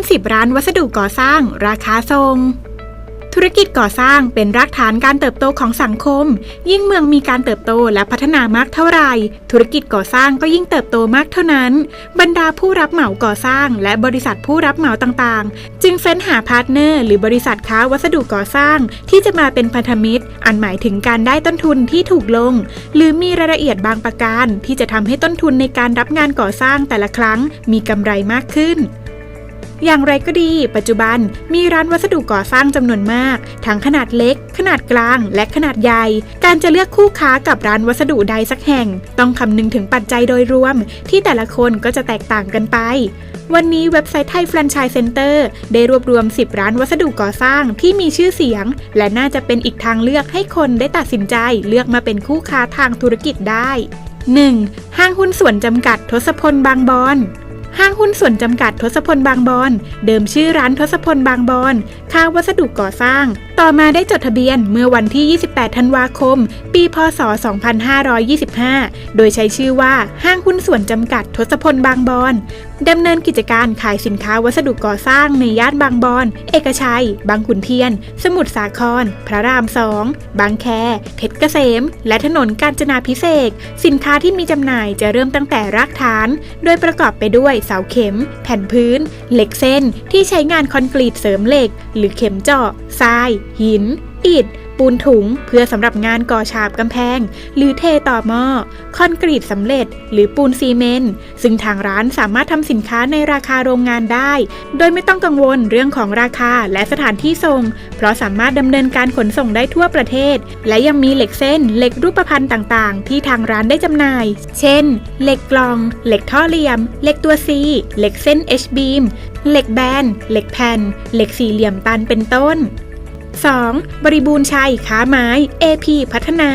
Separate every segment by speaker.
Speaker 1: ม10 ร้านวัสดุก่อสร้าง ราคาทรง ธุรกิจก่อสร้างเป็นรากฐานการเติบโตของสังคม ยิ่งเมืองมีการเติบโตและพัฒนามากเท่าไหร่ ธุรกิจก่อสร้างก็ยิ่งเติบโตมากเท่านั้น บรรดาผู้รับเหมาก่อสร้าง และบริษัทผู้รับเหมาต่างๆ จึงเฟ้นหาพาร์ทเนอร์ หรือบริษัทค้าวัสดุก่อสร้าง ที่จะมาเป็นพันธมิตร อันหมายถึงการได้ต้นทุนที่ถูกลง หรือมีรายละเอียดบางประการ ที่จะทำให้ต้นทุนในการรับงานก่อสร้างแต่ละครั้ง มีกำไรมากขึ้น อย่างไรก็ดี ปัจจุบันมีร้านวัสดุก่อสร้างจำนวนมาก ทั้งขนาดเล็ก ขนาดกลาง และขนาดใหญ่ การจะเลือกคู่ค้ากับร้านวัสดุใดสักแห่ง ต้องคำนึงถึงปัจจัยโดยรวม ที่แต่ละคนก็จะแตกต่างกันไป วันนี้เว็บไซต์ไทยแฟรนไชส์เซ็นเตอร์ได้รวบรวม 10 ร้านวัสดุก่อสร้างที่มีชื่อเสียง และน่าจะเป็นอีกทางเลือกให้คนได้ตัดสินใจเลือกมาเป็นคู่ค้าทางธุรกิจได้ 1. ห้างหุ้นส่วนจำกัดทศพลบางบอน ห้างหุ้นส่วนจำกัดทศพลบางบอน เดิมชื่อร้านทศพลบางบอนค้าวัสดุก่อสร้าง ต่อมาได้จดทะเบียนเมื่อวันที่ 28 ธันวาคม ปี พศ 2525 โดยใช้ชื่อว่าห้างหุ้นส่วนจำกัดทศพลบางบอนดำเนินกิจการขายสินค้าวัสดุก่อสร้างในย่านบางบอน เอกชัย บางขุนเทียน สมุทรสาคร พระรามสอง บางแค เพชรเกษม และถนนกาญจนาพิเศษ สินค้าที่มีจำหน่ายจะเริ่มตั้งแต่รากฐาน โดยประกอบไปด้วยเสาเข็ม แผ่นพื้น เหล็กเส้น ที่ใช้งานคอนกรีตเสริมเหล็กหรือเข็มเจาะทราย หิน อิฐ ปูนถุงเพื่อสำหรับงานก่อฉาบกำแพง หรือเทต่อหม้อ คอนกรีตสำเร็จ หรือปูนซีเมนต์ ซึ่งทางร้านสามารถทำสินค้าในราคาโรงงานได้ โดยไม่ต้องกังวลเรื่องของราคาและสถานที่ส่ง เพราะสามารถดำเนินการขนส่งได้ทั่วประเทศ และยังมีเหล็กเส้น เหล็กรูปพรรณต่างๆ ที่ทางร้านได้จำหน่าย เช่น เหล็กกลอง เหล็กท่อเหลี่ยม เหล็กตัว C เหล็กเส้น H-beam เหล็กแบน เหล็กแผ่น เหล็กสี่เหลี่ยมตันเป็นต้น 2. บริบูรณ์ชัยค้าไม้ AP พัฒนา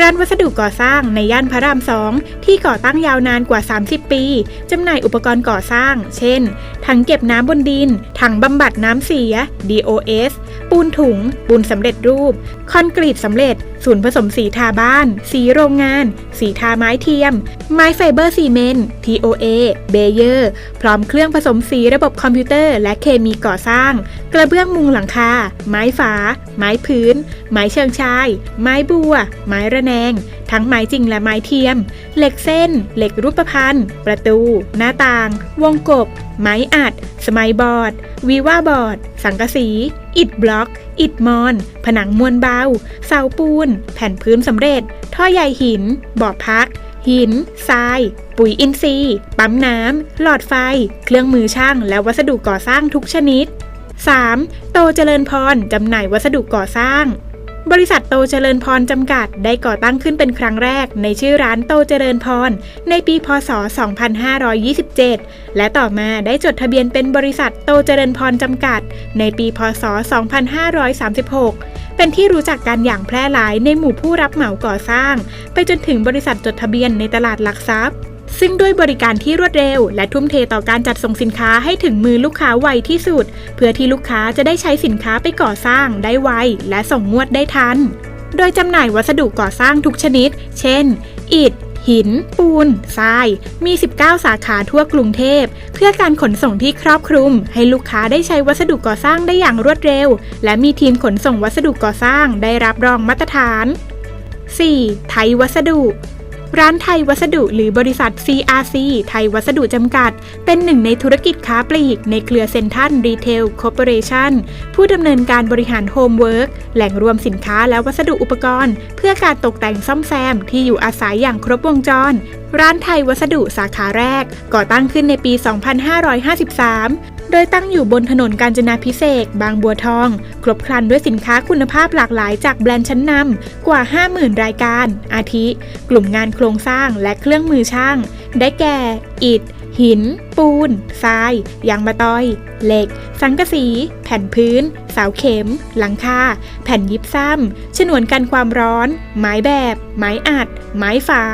Speaker 1: ร้านวัสดุก่อสร้างในย่านพระรามสองที่ก่อตั้งยาวนานกว่า 30 ปี จำหน่ายอุปกรณ์ก่อสร้าง เช่น ถังเก็บน้ำบนดิน ถังบำบัดน้ำเสีย DOS ปูนถุง ปูนสำเร็จรูป คอนกรีตสำเร็จ ศูนย์ผสมสีทาบ้าน สีโรงงาน สีทาไม้เทียม ไม้ไฟเบอร์ซีเมนต์ TOA เบเยอร์พร้อมเครื่องผสมสีระบบคอมพิวเตอร์ และเคมีก่อสร้าง กระเบื้องมุงหลังคา ไม้ฝา ไม้พื้น ไม้เชิงชาย ไม้บัว ไม้ระแนงทั้งไม้จริงและไม้เทียม เหล็กเส้น เหล็กรูปพรรณประตู หน้าต่าง วงกบ ไม้อัด สมัยบอร์ด วีว่าบอร์ด สังกะสี อิฐบล็อก อิฐมอน ผนังมวลเบา เสาปูน แผ่นพื้นสำเร็จ ท่อใยหิน บ่อพัก หิน ทราย ปุ๋ยอินทรีย์ ปั๊มน้ำ หลอดไฟ เครื่องมือช่าง และวัสดุก่อสร้างทุกชนิด 3. โตเจริญพร จำหน่ายวัสดุก่อสร้าง บริษัทโตเจริญพรจำกัด ได้ก่อตั้งขึ้นเป็นครั้งแรกในชื่อร้านโตเจริญพร ในปี พศ 2527 และต่อมาได้จดทะเบียนเป็นบริษัทโตเจริญพรจำกัด ในปี พศ 2536 เป็นที่รู้จักกันอย่างแพร่หลายในหมู่ผู้รับเหมาก่อสร้าง ไปจนถึงบริษัทจดทะเบียนในตลาดหลักทรัพย์ ซึ่งด้วยบริการที่รวดเร็ว และทุ่มเทต่อการจัดส่งสินค้าให้ถึงมือลูกค้าไวที่สุด เพื่อที่ลูกค้าจะได้ใช้สินค้าไปก่อสร้างได้ไว และส่งงวดได้ทัน โดยจำหน่ายวัสดุก่อสร้างทุกชนิด เช่น อิฐหิน ปูน ทราย มี 19 สาขาทั่วกรุงเทพ เพื่อการขนส่งที่ครอบคลุม ให้ลูกค้าได้ใช้วัสดุก่อสร้างได้อย่างรวดเร็ว และมีทีมขนส่งวัสดุก่อสร้างได้รับรองมาตรฐาน 4. ไทยวัสดุ ร้านไทยวัสดุหรือบริษัท CRC ไทยวัสดุจำกัด เป็นหนึ่งในธุรกิจค้าปลีก ในเครือเซ็นทรัลรีเทลคอร์ปอเรชั่นผู้ดำเนินการบริหารโฮมเวิร์กแหล่งรวมสินค้าและวัสดุอุปกรณ์ เพื่อการตกแต่งซ่อมแซมที่อยู่อาศัยอย่างครบวงจร ร้านไทยวัสดุสาขาแรก ก่อตั้งขึ้นในปี 2553 ดยตั้งอยู่บนถนนกาญจนาพิเศษบางบัวทอง ครบครันด้วยสินค้าคุณภาพหลากหลายจากแบรนด์ชั้นนำกว่า 50,000 รายการ อาทิ กลุ่มงานโครงสร้างและเครื่องมือช่าง ได้แก่ อิฐ หิน ปูน ทราย ยางมะตอย เหล็ก สังกะสี แผ่นพื้น เสาเข็ม หลังคา แผ่นยิบซ้ำ ฉนวนกันความร้อน ไม้แบบ ไม้อัด ไม้ฝา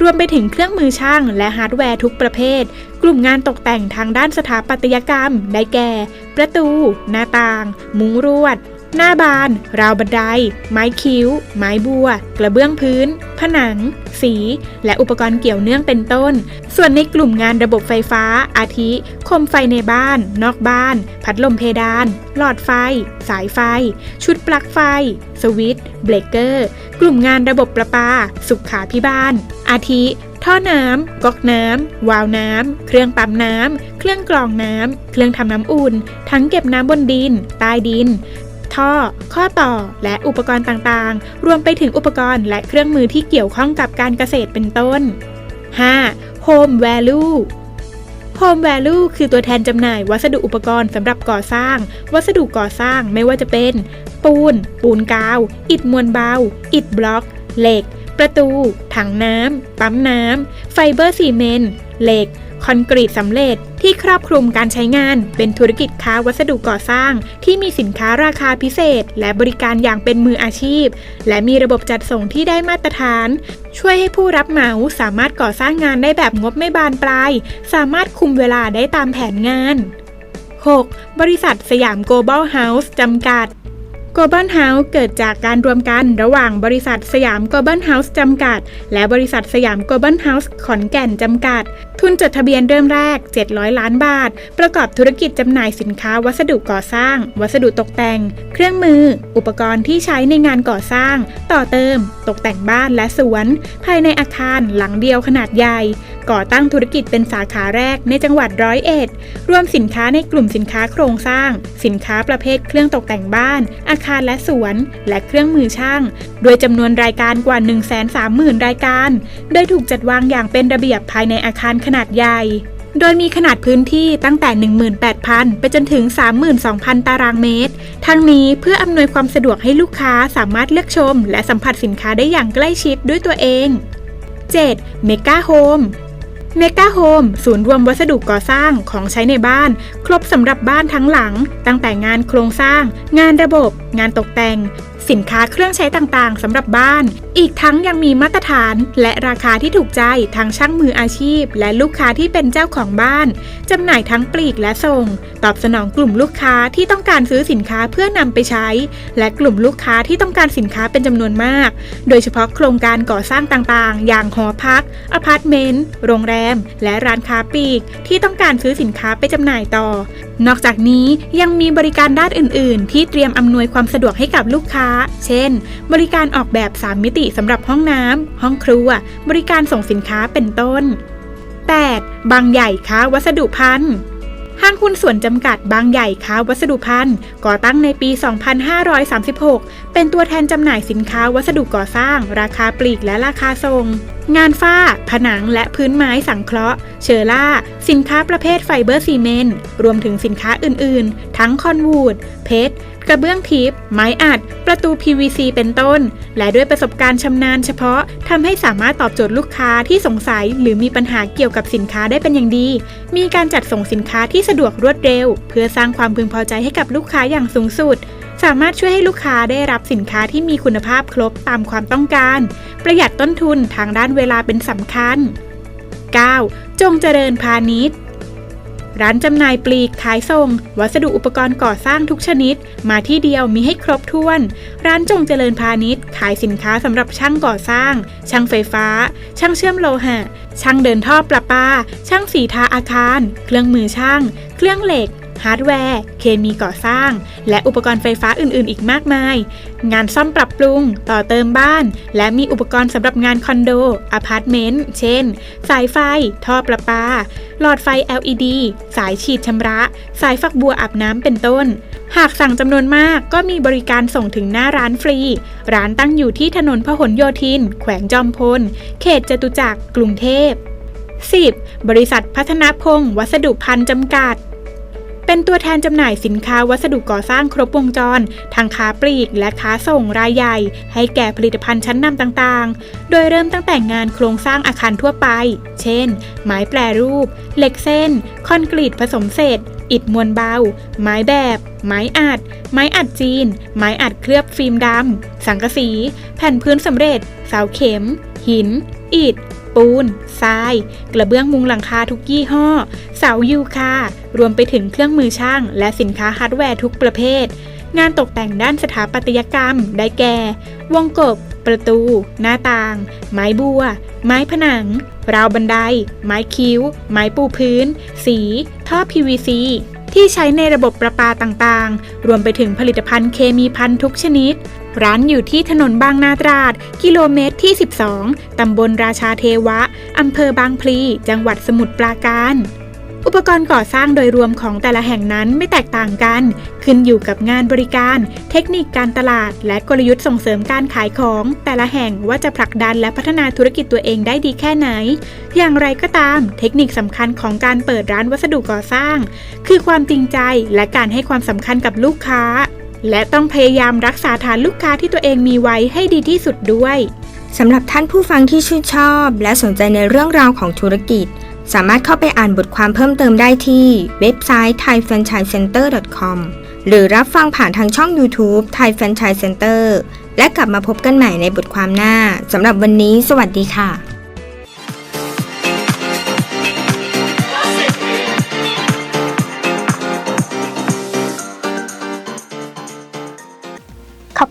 Speaker 1: รวมไปถึงเครื่องมือช่างและฮาร์ดแวร์ทุกประเภท กลุ่มงานตกแต่งทางด้านสถาปัตยกรรม ได้แก่ ประตู หน้าต่าง มุ้งรวด หน้าบาน ราวบันได ไม้คิ้ว ไม้บัว กระเบื้องพื้น ผนัง สี และอุปกรณ์เกี่ยวเนื่องเป็นต้น ส่วนในกลุ่มงานระบบไฟฟ้า อาทิ คมไฟในบ้าน นอกบ้าน พัดลมเพดาน หลอดไฟ สายไฟ ชุดปลั๊กไฟ สวิตช์ เบรกเกอร์ กลุ่มงานระบบประปา สุขาพิบาล อาทิ ท่อน้ำก๊อกน้ำวาล์วน้ำเครื่องปั๊มน้ำเครื่องกรองน้ำเครื่องทำน้ำอุ่นถังเก็บน้ำบนดิน ใต้ดิน ท่อ ข้อต่อ และอุปกรณ์ต่างๆ รวมไปถึงอุปกรณ์และเครื่องมือที่เกี่ยวข้องกับการเกษตรเป็นต้น 5. Home Value Home Value คือตัวแทนจำหน่ายวัสดุอุปกรณ์สำหรับก่อสร้าง วัสดุก่อสร้างไม่ว่าจะเป็น ปูน ปูนกาว อิฐมวลเบา อิฐบล็อก เหล็ก ประตู ถังน้ำ ปั๊มน้ำ ไฟเบอร์ซีเมนต์ เหล็ก คอนกรีตสำเร็จที่ครอบคลุมการใช้งาน เป็นธุรกิจค้าวัสดุก่อสร้าง ที่มีสินค้าราคาพิเศษ และบริการอย่างเป็นมืออาชีพ และมีระบบจัดส่งที่ได้มาตรฐาน ช่วยให้ผู้รับเหมาสามารถก่อสร้างงานได้แบบงบไม่บานปลาย สามารถคุมเวลาได้ตามแผนงาน 6. บริษัทสยาม Global House จำกัด Global House เกิดจากการรวมกันระหว่างบริษัทสยาม Global House จำกัด และบริษัทสยาม Global House ขอนแก่นจำกัด ทุนจดทะเบียนเริ่มแรก 700 ล้านบาท ประกอบธุรกิจจำหน่ายสินค้าวัสดุก่อสร้าง วัสดุตกแต่ง เครื่องมือ อุปกรณ์ที่ใช้ในงานก่อสร้าง ต่อเติม ตกแต่งบ้านและสวน ภายในอาคารหลังเดียวขนาดใหญ่ก่อตั้งธุรกิจเป็นสาขาแรกในจังหวัดร้อยเอ็ด รวมสินค้าในกลุ่มสินค้าโครงสร้าง สินค้าประเภทเครื่องตกแต่งบ้าน อาคารและสวน และเครื่องมือช่าง โดยจำนวนรายการกว่า 130,000 รายการ โดยถูกจัดวางอย่างเป็นระเบียบภายในอาคารขนาดใหญ่โดยมีขนาดพื้นที่ตั้งแต่ 18,000 ไปจนถึง 32,000 ตารางเมตร ทั้งนี้เพื่ออำนวยความสะดวกให้ลูกค้าสามารถเลือกชม และสัมผัสสินค้าได้อย่างใกล้ชิดด้วยตัวเอง 7. เมกาโฮม เมกาโฮมศูนย์รวมวัสดุก่อสร้างของใช้ในบ้าน ครบสำหรับบ้านทั้งหลัง ตั้งแต่งานโครงสร้าง งานระบบ งานตกแต่ง สินค้าเครื่องใช้ต่างๆสำหรับบ้าน อีกทั้งยังมีมาตรฐานและราคาที่ถูกใจทางช่างมืออาชีพ และลูกค้าที่เป็นเจ้าของบ้านจำหน่ายทั้งปลีกและส่ง ตอบสนองกลุ่มลูกค้าที่ต้องการซื้อสินค้าเพื่อนำไปใช้ และกลุ่มลูกค้าที่ต้องการสินค้าเป็นจำนวนมาก โดยเฉพาะโครงการก่อสร้างต่างๆ อย่างหอพักอพาร์ตเมนต์โรงแรม และร้านค้าปลีก ที่ต้องการซื้อสินค้าไปจำหน่ายต่อ นอกจากนี้ยังมีบริการด้านอื่น ๆ ที่เตรียมอำนวยความสะดวกให้กับลูกค้า เช่น บริการออกแบบ 3 มิติสำหรับห้องน้ำห้องครัว บริการส่งสินค้าเป็นต้น 8. บางใหญ่ค้าวัสดุพันธุ์ ห้างหุ้นส่วนจำกัดบางใหญ่ค้าวัสดุพันธ์ก่อตั้งในปี 2536 เป็นตัวแทนจำหน่ายสินค้าวัสดุก่อสร้าง ราคาปลีกและราคาส่ง งานฝ้า ผนังและพื้นไม้สังเคราะห์ เชอร่า สินค้าประเภทไฟเบอร์ซีเมนต์ รวมถึงสินค้าอื่น ๆ ทั้งคอนวูด เพชรกระเบื้องทิพย์ไม้อัด ประตู PVC เป็นต้น และด้วยประสบการณ์ชำนาญเฉพาะทำให้สามารถตอบโจทย์ลูกค้าที่สงสัยหรือมีปัญหาเกี่ยวกับสินค้าได้เป็นอย่างดี มีการจัดส่งสินค้าที่สะดวกรวดเร็ว เพื่อสร้างความพึงพอใจให้กับลูกค้าอย่างสูงสุด สามารถช่วยให้ลูกค้าได้รับสินค้าที่มีคุณภาพครบตามความต้องการ ประหยัดต้นทุนทางด้านเวลาเป็นสำคัญ 9. จงเจริญพาณิชย์ ร้านจำหน่ายปลีกขายส่ง วัสดุอุปกรณ์ก่อสร้างทุกชนิด มาที่เดียวมีให้ครบถ้วน ร้านจงเจริญพาณิชย์ ขายสินค้าสำหรับช่างก่อสร้าง ช่างไฟฟ้า ช่างเชื่อมโลหะ ช่างเดินท่อประปา ช่างสีทาอาคาร เครื่องมือช่าง เครื่องเหล็ก ฮาร์ดแวร์ เคมีก่อสร้าง และอุปกรณ์ไฟฟ้าอื่นๆ อีกมากมาย งานซ่อมปรับปรุง ต่อเติมบ้าน และมีอุปกรณ์สำหรับงานคอนโด อพาร์ตเมนต์ เช่น สายไฟ ท่อประปา หลอดไฟ LED สายฉีดชำระ สายฝักบัวอาบน้ำเป็นต้น หากสั่งจำนวนมากก็มีบริการส่งถึงหน้าร้านฟรี ร้านตั้งอยู่ที่ถนนพหลโยธิน แขวงจอมพล เขตจตุจักร กรุงเทพ 10. บริษัทพัฒนาพงศ์วัสดุพันธ์จำกัด เป็นตัวแทนจำหน่ายสินค้าวัสดุก่อสร้างครบวงจรทั้งค้าปลีกและค้าส่งรายใหญ่ ให้แก่ผลิตภัณฑ์ชั้นนำต่างๆ โดยเริ่มตั้งแต่งานโครงสร้างอาคารทั่วไป เช่น ไม้แปรรูป เหล็กเส้น คอนกรีตผสมเศษ อิฐมวลเบา ไม้แบบ ไม้อัด ไม้อัดจีน ไม้อัดเคลือบฟิล์มดำ สังกะสี แผ่นพื้นสำเร็จ เสาเข็ม หิน อิฐ ปูน ทราย กระเบื้องมุงหลังคาทุกยี่ห้อ เสายูคา รวมไปถึงเครื่องมือช่าง และสินค้าฮาร์ดแวร์ทุกประเภท งานตกแต่งด้านสถาปัตยกรรม ได้แก่ วงกบ ประตู หน้าต่าง ไม้บัว ไม้ผนัง ราวบันได ไม้คิ้ว ไม้ปูพื้น สี ท่อ PVC ที่ใช้ในระบบประปาต่างๆ รวมไปถึงผลิตภัณฑ์เคมีภัณฑ์ทุกชนิด ร้านอยู่ที่ถนนบางนาตราด กิโลเมตรที่ 12 ตำบลราชาเทวะ อำเภอบางพลี จังหวัดสมุทรปราการ อุปกรณ์ก่อสร้างโดยรวมของแต่ละแห่งนั้นไม่แตกต่างกัน ขึ้นอยู่กับงานบริการ เทคนิคการตลาด และกลยุทธ์ส่งเสริมการขายของ แต่ละแห่งว่าจะผลักดันและพัฒนาธุรกิจตัวเองได้ดีแค่ไหน อย่างไรก็ตาม เทคนิคสำคัญของการเปิดร้านวัสดุก่อสร้าง คือความจริงใจและการให้ความสำคัญกับลูกค้า และต้องพยายามรักษาฐานลูกค้าที่ตัวเองมีไว้ให้ดีที่สุดด้วย
Speaker 2: สำหรับท่านผู้ฟังที่ชื่นชอบ และสนใจในเรื่องราวของธุรกิจ สามารถเข้าไปอ่านบทความเพิ่มเติมได้ที่เว็บไซต์ thaifranchisecenter.com หรือรับฟังผ่านทางช่อง YouTube Thai Franchise Center และกลับมาพบกันใหม่ในบทความหน้าสำหรับวันนี้ สวัสดีค่ะ